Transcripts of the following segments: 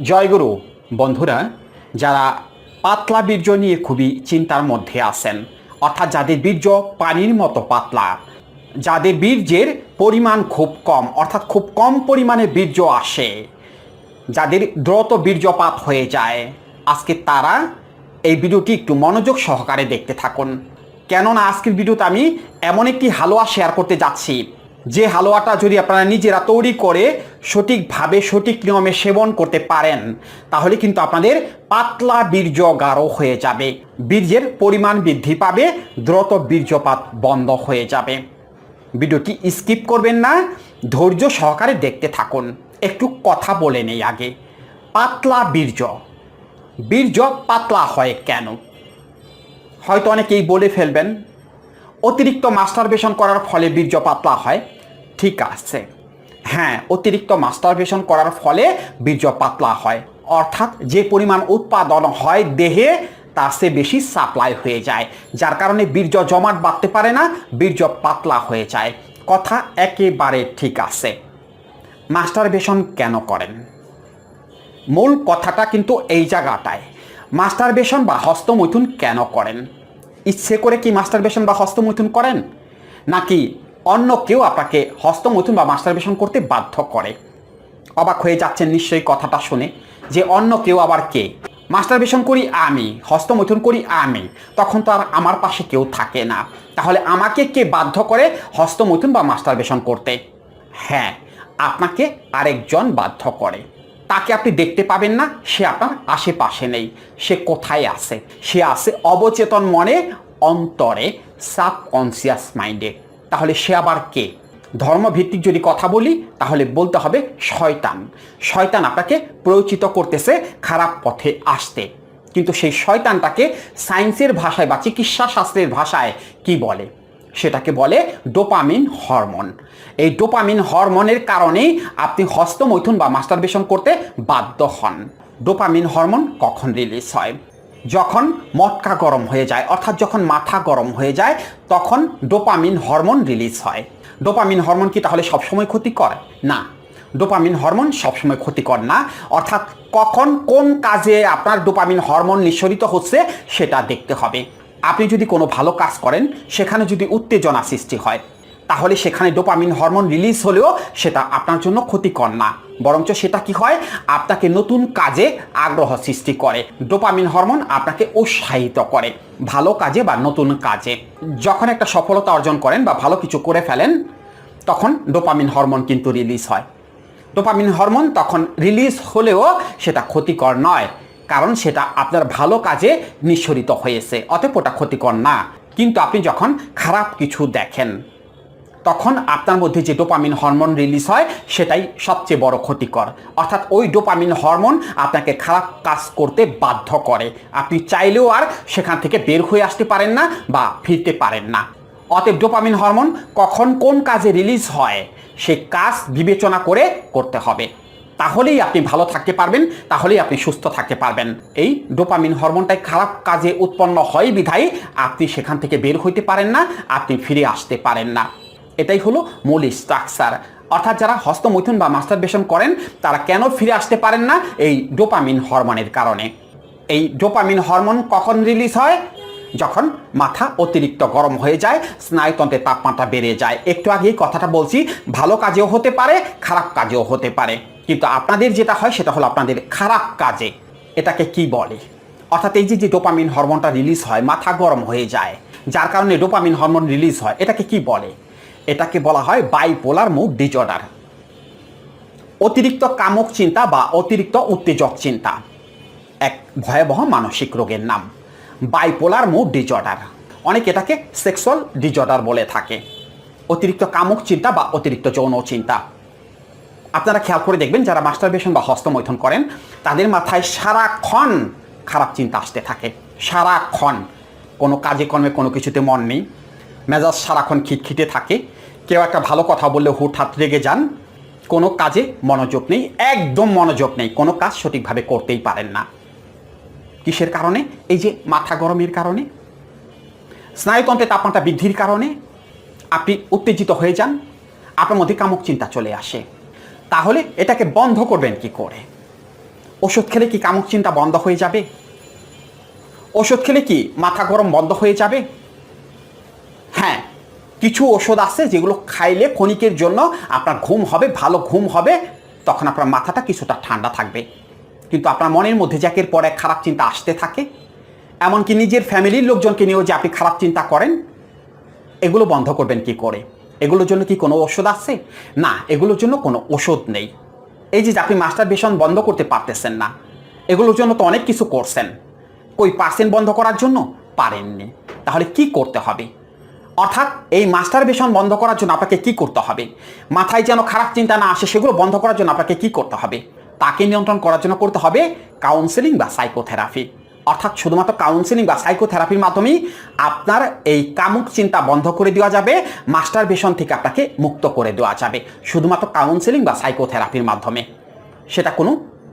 জয়গুরু, বন্ধুরা, যারা পাতলা বীর্য নিয়ে খুবই চিন্তার মধ্যে আছেন, অর্থাৎ যাদের বীর্য পানির মতো পাতলা, যাদের বীর্যের পরিমাণ খুব কম, অর্থাৎ খুব কম পরিমাণে বীর্য আসে, যাদের দ্রুত বীর্যপাত হয়ে যায়, আজকে তারা এই ভিডিওটি একটু মনোযোগ সহকারে দেখতে থাকুন। কেননা, আজকের ভিডিওতে আমি এমন একটি হালুয়া শেয়ার করতে যাচ্ছি যে হালুয়াটা যদি আপনারা নিজেরা তৈরি করে সঠিকভাবে, সঠিক নিয়মে সেবন করতে পারেন, তাহলে কিন্তু আপনাদের পাতলা বীর্য গাঢ় হয়ে যাবে। বীর্যের পরিমাণ বৃদ্ধি পাবে, দ্রুত বীর্যপাত বন্ধ হয়ে যাবে। ভিডিওটি স্কিপ করবেন না, ধৈর্য সহকারে দেখতে থাকুন। একটু কথা বলে নেই আগে। পাতলা বীর্য। বীর্য পাতলা হয় কেন? হয়তো অনেকেই বলে ফেলবেন, অতিরিক্ত মাস্টারবেশন করার ফলে বীর্য পাতলা হয়। ঠিক আছে। হ্যাঁ অতিরিক্ত মাস্টারবেশন করার ফলে বীর্য পাতলা হয়। অর্থাৎ যে পরিমাণ উৎপাদন হয় দেহে, তার চেয়ে বেশি সাপ্লাই হয়ে যায়। যার কারণে বীর্য জমাট বাঁধতে পারে না, বীর্য পাতলা হয়ে যায়। কথা একেবারে ঠিক আছে। মাস্টারবেশন কেন করেন? মূল কথাটা কিন্তু এই জায়গাটায়। মাস্টারবেশন বা হস্তমৈথুন কেন করেন? ইচ্ছে করে কি মাস্টারবেশন বা হস্তমৈথুন করেন? নাকি অন্য কেউ আপনাকে হস্তমৈথুন বা মাস্টারবেশন করতে বাধ্য করে। অবাক হয়ে যাচ্ছেন নিশ্চয়ই কথাটা শুনে যে অন্য কেউ আবার কে? মাস্টারবেশন করি আমি, হস্তমৈথুন করি আমি, তখন তো আর আমার পাশে কেউ থাকে না। তাহলে আমাকে কে বাধ্য করে হস্তমৈথুন বা মাস্টারবেশন করতে? হ্যাঁ আপনাকে আরেকজন বাধ্য করে। তাকে আপনি দেখতে পাবেন না, সে আপনার আশেপাশে নেই, সে কোথায় আছে? সে আছে অবচেতন মনে, অন্তরে সাবকনসিয়াস মাইন্ডে তাহলে সে আবার কে? ধর্মভিত্তিক যদি কথা বলি, তাহলে বলতে হবে শয়তান। শয়তান আপনাকে প্রয়োচিত করতেছে, খারাপ পথে আসতে। কিন্তু সেই শয়তানটাকে সায়েন্সের ভাষায় বা চিকিৎসা শাস্ত্রের ভাষায় কি বলে? সেটাকে বলে ডোপামিন হরমোন। এই ডোপামিন হরমোনের কারণেই আপনি হস্তমৈথুন বা মাস্টারবেশন করতে বাধ্য হন। ডোপামিন হরমোন কখন রিলিজ হয়? যখন মটকা গরম হয়ে যায়, অর্থাৎ যখন মাথা গরম হয়ে যায়, তখন ডোপামিন হরমোন রিলিজ হয়। ডোপামিন হরমোন কি তাহলে সবসময় ক্ষতিকর? না। ডোপামিন হরমোন সবসময় ক্ষতিকর না। অর্থাৎ কখন কোন কাজে আপনার ডোপামিন হরমোন নিঃসরিত হচ্ছে, সেটা দেখতে হবে। আপনি যদি কোনো ভালো কাজ করেন, সেখানে যদি উত্তেজনা সৃষ্টি হয় তাহলে সেখানে ডোপামিন হরমোন রিলিজ হলেও সেটা আপনার জন্য ক্ষতিকর না। বরঞ্চ সেটা কি হয়? আপনাকে নতুন কাজে আগ্রহ সৃষ্টি করে। ডোপামিন হরমোন আপনাকে উৎসাহিত করে ভালো কাজে বা নতুন কাজে। যখন একটা সফলতা অর্জন করেন বা ভালো কিছু করে ফেলেন, তখন ডোপামিন হরমোন কিন্তু রিলিজ হয়। ডোপামিন হরমোন তখন রিলিজ হলেও সেটা ক্ষতিকর নয়, কারণ সেটা আপনার ভালো কাজে নিঃসরিত হয়েছে, অতএব ওটা ক্ষতিকর না। কিন্তু আপনি যখন খারাপ কিছু দেখেন তখন আপনার মধ্যে যে ডোপামিন হরমোন রিলিজ হয়, সেটাই সবচেয়ে বড় ক্ষতিকর। অর্থাৎ ওই ডোপামিন হরমোন আপনাকে খারাপ কাজ করতে বাধ্য করে। আপনি চাইলেও আর সেখান থেকে বের হয়ে আসতে পারেন না বা ফিরতে পারেন না। অতএব ডোপামিন হরমোন কখন কোন কাজে রিলিজ হয়, সে কাজ বিবেচনা করে করতে হবে। তাহলেই আপনি ভালো থাকতে পারবেন, তাহলেই আপনি সুস্থ থাকতে পারবেন। এই ডোপামিন হরমোনটাই খারাপ কাজে উৎপন্ন হয় বিধায় আপনি সেখান থেকে বের হইতে পারেন না, আপনি ফিরে আসতে পারেন না। এটাই হলো মূল স্ট্রাকচার অর্থাৎ যারা হস্তমৈথুন বা মাস্টারবেশন করেন, তারা কেন ফিরে আসতে পারেন না এই ডোপামিন হরমোনের কারণে? এই ডোপামিন হরমোন কখন রিলিজ হয়? যখন মাথা অতিরিক্ত গরম হয়ে যায় স্নায়ুতন্ত্রের তাপমাত্রা বেড়ে যায়। একটু আগেই কথাটা বলছি, ভালো কাজেও হতে পারে, খারাপ কাজেও হতে পারে। কিন্তু আপনাদের যেটা হয়, সেটা হলো আপনাদের খারাপ কাজে। এটাকে কি বলে? অর্থাৎ এই যে ডোপামিন হরমোনটা রিলিজ হয়, মাথা গরম হয়ে যায়, যার কারণে ডোপামিন হরমোন রিলিজ হয়, এটাকে কি বলে? এটাকে বলা হয় বাইপোলার মুড ডিজঅর্ডার অতিরিক্ত কামক চিন্তা বা অতিরিক্ত উত্তেজক চিন্তা, এক ভয়াবহ মানসিক রোগের নাম বাইপোলার মুড ডিজঅর্ডার অনেকে এটাকে সেক্সুয়াল ডিজঅর্ডার বলে থাকে। অতিরিক্ত কামক চিন্তা বা অতিরিক্ত যৌন চিন্তা। আপনারা খেয়াল করে দেখবেন, যারা মাস্টারবেশন বা হস্তমৈথন করেন, তাদের মাথায় সারাক্ষণ খারাপ চিন্তা আসতে থাকে। সারাক্ষণ। কোনো কাজে কর্মে কোনো কিছুতে মন নেই। মেজাজ সারাক্ষণ খিটখিটে থাকে। কেউ একটা ভালো কথা বললে হুটহাট রেগে যান। কোনো কাজে মনোযোগ নেই, একদম মনোযোগ নেই। কোনো কাজ সঠিকভাবে করতেই পারেন না। কিসের কারণে? এই যে মাথা গরমের কারণে। স্নায়ুতন্ত্রের তাপমাত্রা বৃদ্ধির কারণে। আপনি উত্তেজিত হয়ে যান। আপনার মধ্যে কামক চিন্তা চলে আসে। তাহলে এটাকে বন্ধ করবেন কি করে? ওষুধ খেলে কি কামুক চিন্তা বন্ধ হয়ে যাবে? ওষুধ খেলে কি মাথা গরম বন্ধ হয়ে যাবে? হ্যাঁ কিছু ওষুধ আছে যেগুলো খাইলে ক্ষণিকের জন্য আপনার ঘুম হবে, ভালো ঘুম হবে, তখন আপনার মাথাটা কিছুটা ঠান্ডা থাকবে। কিন্তু আপনার মনের মধ্যে যে একের পর খারাপ চিন্তা আসতে থাকে, এমনকি নিজের ফ্যামিলির লোকজনকে নিয়েও যে আপনি খারাপ চিন্তা করেন, এগুলো বন্ধ করবেন কি করে? এগুলোর জন্য কি কোনো ওষুধ আছে? না, এগুলোর জন্য কোনো ওষুধ নেই। এই যে আপনি মাস্টার বেশন বন্ধ করতে পারতেছেন না, এগুলোর জন্য তো অনেক কিছু করছেন। কই পার্সেন্ট বন্ধ করার জন্য? পারেননি। তাহলে কি করতে হবে? অর্থাৎ এই মাস্টার বেশন বন্ধ করার জন্য আপনাকে কি করতে হবে? মাথায় যেন খারাপ চিন্তা না আসে, সেগুলো বন্ধ করার জন্য আপনাকে কি করতে হবে? তাকে নিয়ন্ত্রণ করার জন্য করতে হবে কাউন্সেলিং বা সাইকোথেরাপি অর্থাৎ শুধুমাত্র কাউন্সেলিং বা সাইকোথেরাপির মাধ্যমেই আপনার এই কামুক চিন্তা বন্ধ করে দেওয়া যাবে, মাস্টার বেশন থেকে আপনাকে মুক্ত করে দেওয়া যাবে, শুধুমাত্র কাউন্সেলিং বা সাইকোথেরাপির মাধ্যমে। সেটা কোনো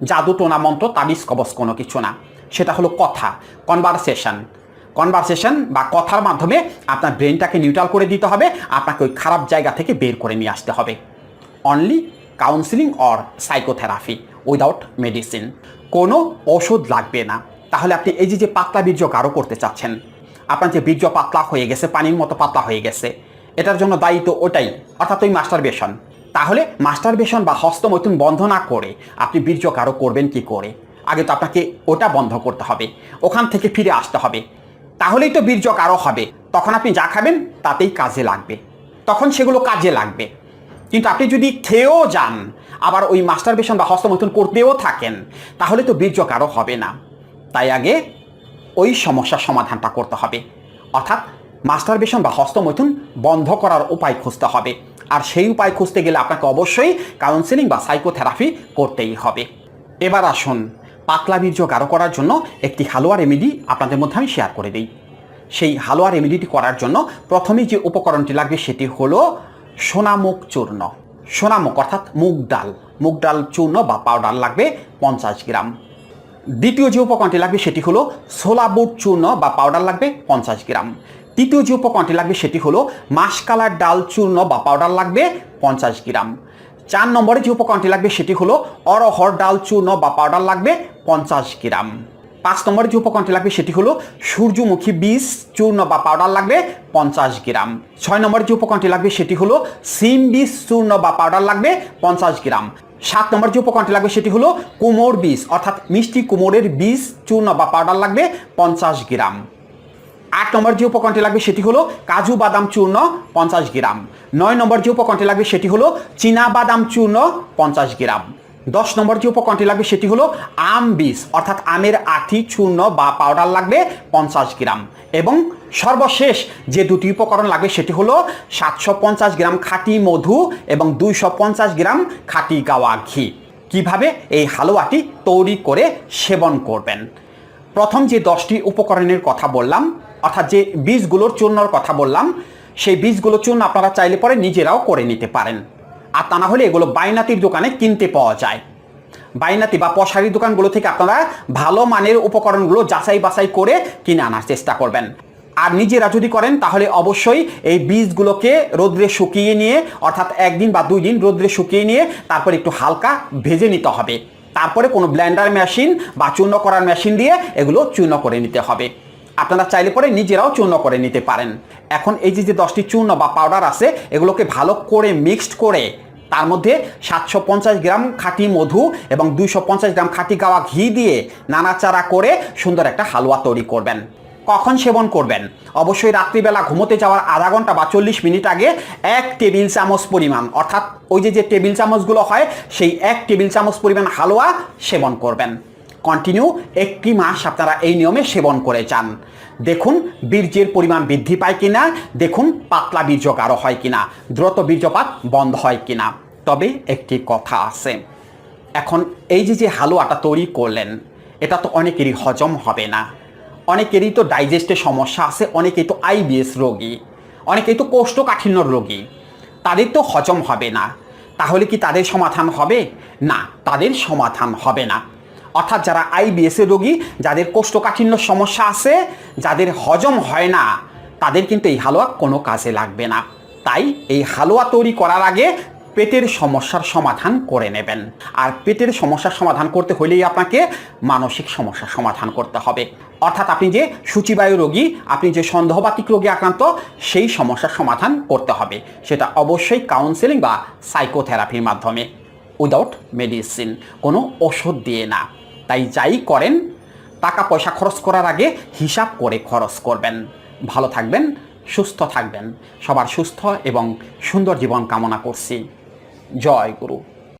জাদু টোনা মন্ত্র, তাবিজ, কবচ কোনো কিছু না। সেটা হলো কথা কনভারসেশন কনভারসেশন বা কথার মাধ্যমে আপনার ব্রেনটাকে নিউট্রাল করে দিতে হবে, আপনাকে ওই খারাপ জায়গা থেকে বের করে নিয়ে আসতে হবে। Only counselling or psychotherapy without medicine কোনো ওষুধ লাগবে না। তাহলে আপনি এই যে পাতলা বীর্য গাঢ় করতে চাচ্ছেন, আপনার যে বীর্য পাতলা হয়ে গেছে, পানির মতো পাতলা হয়ে গেছে, এটার জন্য দায়ী তো ওটাই, অর্থাৎ ওই মাস্টার বেশন তাহলে মাস্টার বেশন বা হস্তমৈথুন বন্ধ না করে আপনি বীর্য গাঢ় করবেন কি করে? আগে তো আপনাকে ওটা বন্ধ করতে হবে। ওখান থেকে ফিরে আসতে হবে। তাহলেই তো বীর্য গাঢ় হবে। তখন আপনি যা খাবেন, তাতেই কাজে লাগবে। তখন সেগুলো কাজে লাগবে। কিন্তু আপনি যদি খেয়েও যান, আবার ওই মাস্টার বেশন বা হস্তমৈথুন করতেও থাকেন, তাহলে তো বীর্য গাঢ় হবে না। তাই আগে ওই সমস্যার সমাধানটা করতে হবে। অর্থাৎ মাস্টার বেশন বা হস্তমৈথুন বন্ধ করার উপায় খুঁজতে হবে। আর সেই উপায় খুঁজতে গেলে আপনাকে অবশ্যই কাউন্সেলিং বা সাইকোথেরাপি করতেই হবে। এবার আসুন পাতলা বীর্য গাঢ় করার জন্য একটি হালুয়া রেমেডি আপনাদের মধ্যে আমি শেয়ার করে দিই। সেই হালুয়া রেমেডিটি করার জন্য প্রথমেই যে উপকরণটি লাগবে সেটি হলো সোনামুখ চূর্ণ। সোনামুখ অর্থাৎ মুগ ডাল। মুগ ডাল চূর্ণ বা পাউডার লাগবে পঞ্চাশ গ্রাম। দ্বিতীয় যে উপকরণটি লাগবে সেটি হলো ছোলা বুট চূর্ণ বা পাউডার লাগবে পঞ্চাশ গ্রাম। তৃতীয় যে উপকরণটি লাগবে সেটি হলো মাসকালার ডাল চূর্ণ বা পাউডার লাগবে পঞ্চাশ গ্রাম। চার নম্বরে যে উপকরণটি লাগবে সেটি হলো অরহর ডাল, চূর্ণ বা পাউডার লাগবে পঞ্চাশ গ্রাম। পাঁচ নম্বরে যে উপকরণটি লাগবে সেটি হলো সূর্যমুখী বীজ, চূর্ণ বা পাউডার লাগবে পঞ্চাশ গ্রাম। ছয় নম্বরে যে উপকরণটি লাগবে সেটি হলো সিম বীজ, চূর্ণ বা পাউডার লাগবে পঞ্চাশ গ্রাম। সাত নম্বর যে উপকরণটি লাগবে সেটি হলো কুমোর বীজ, অর্থাৎ মিষ্টি কুমোরের বীজ, চূর্ণ বা পাউডার লাগবে পঞ্চাশ গ্রাম। আট নম্বর যে উপকরণটি লাগবে সেটি হলো কাজু বাদাম চূর্ণ পঞ্চাশ গ্রাম। নয় নম্বর যে উপকরণটি লাগবে সেটি হলো চীনা বাদাম চূর্ণ পঞ্চাশ গ্রাম। দশ নম্বর যে উপকরণটি লাগবে সেটি হলো আম বীজ, অর্থাৎ আমের আঠি, চূর্ণ বা পাউডার লাগবে পঞ্চাশ গ্রাম। এবং সর্বশেষ যে দুটি উপকরণ লাগবে সেটি হলো সাতশো পঞ্চাশ গ্রাম খাঁটি মধু এবং দুইশো পঞ্চাশ গ্রাম খাঁটি গাওয়া ঘি। কীভাবে এই হালুয়াটি তৈরি করে সেবন করবেন? প্রথম যে দশটি উপকরণের কথা বললাম অর্থাৎ যে বীজগুলোর চূর্ণর কথা বললাম, সেই বীজগুলো চূর্ণ আপনারা চাইলে পরে নিজেরাও করে নিতে পারেন। আর তা না হলে এগুলো বাইনাতির দোকানে কিনতে পাওয়া যায়। বাইনাতি বা পশারি দোকানগুলো থেকে আপনারা ভালো মানের উপকরণগুলো যাচাই বাছাই করে কিনে আনার চেষ্টা করবেন। আর নিজেরা যদি করেন, তাহলে অবশ্যই এই বীজগুলোকে রোদ্রে শুকিয়ে নিয়ে, অর্থাৎ একদিন বা দুই দিন রোদ্রে শুকিয়ে নিয়ে তারপর একটু হালকা ভেজে নিতে হবে। তারপরে কোনো ব্ল্যান্ডার মেশিন বা চূর্ণ করার মেশিন দিয়ে এগুলো চূর্ণ করে নিতে হবে। আপনারা চাইলে পরে নিজেরাও চূর্ণ করে নিতে পারেন। এখন এই যে যে দশটি চূর্ণ বা পাউডার আছে, এগুলোকে ভালো করে মিক্সড করে, তার মধ্যে সাতশো পঞ্চাশ গ্রাম খাঁটি মধু এবং দুইশো পঞ্চাশ গ্রাম খাঁটি গাওয়া ঘি দিয়ে নানাচাড়া করে সুন্দর একটা হালুয়া তৈরি করবেন। কখন সেবন করবেন? অবশ্যই রাত্রিবেলা ঘুমোতে যাওয়ার আধা ঘণ্টা বা চল্লিশ মিনিট আগে এক টেবিল চামচ পরিমাণ, অর্থাৎ ওই যে যে টেবিল চামচগুলো হয়, সেই এক টেবিল চামচ পরিমাণ হালুয়া সেবন করবেন। কন্টিনিউ একটি মাস আপনারা এই নিয়মে সেবন করে যান। দেখুন, বীর্যের পরিমাণ বৃদ্ধি পায় কিনা, দেখুন, পাতলা বীর্য গাঢ় হয় কিনা, দ্রুত বীর্যপাত বন্ধ হয় কিনা। তবে একটি কথা আছে, এখন এই যে যে হালুয়াটা তৈরি করলেন, এটা তো অনেকেরই হজম হবে না। অনেকেরই তো ডাইজেস্টের সমস্যা আছে, অনেকেই তো আইবিএস রোগী, অনেকেই তো কোষ্ঠকাঠিন্যর রোগী, তাদের তো হজম হবে না। তাহলে কি তাদের সমাধান হবে? না, তাদের সমাধান হবে না। অর্থাৎ যারা আইবিএসের রোগী, যাদের কোষ্ঠকাঠিন্য সমস্যা আছে, যাদের হজম হয় না, তাদের কিন্তু এই হালুয়া কোনো কাজে লাগবে না। তাই এই হালুয়া তৈরি করার আগে পেটের সমস্যার সমাধান করে নেবেন। আর পেটের সমস্যার সমাধান করতে হলেই আপনাকে মানসিক সমস্যার সমাধান করতে হবে। অর্থাৎ আপনি যে সূচিবায়ু রোগী, আপনি যে সন্দেহবাতিক রোগী আক্রান্ত, সেই সমস্যার সমাধান করতে হবে। সেটা অবশ্যই কাউন্সেলিং বা সাইকোথেরাপির মাধ্যমে। উইদাউট মেডিসিন কোনো ওষুধ দিয়ে না। তাই যাই করেন টাকা পয়সা খরচ করার আগে হিসাব করে খরচ করবেন। ভালো থাকবেন, সুস্থ থাকবেন। সবার সুস্থ এবং সুন্দর জীবন কামনা করছি। জয় গুরু।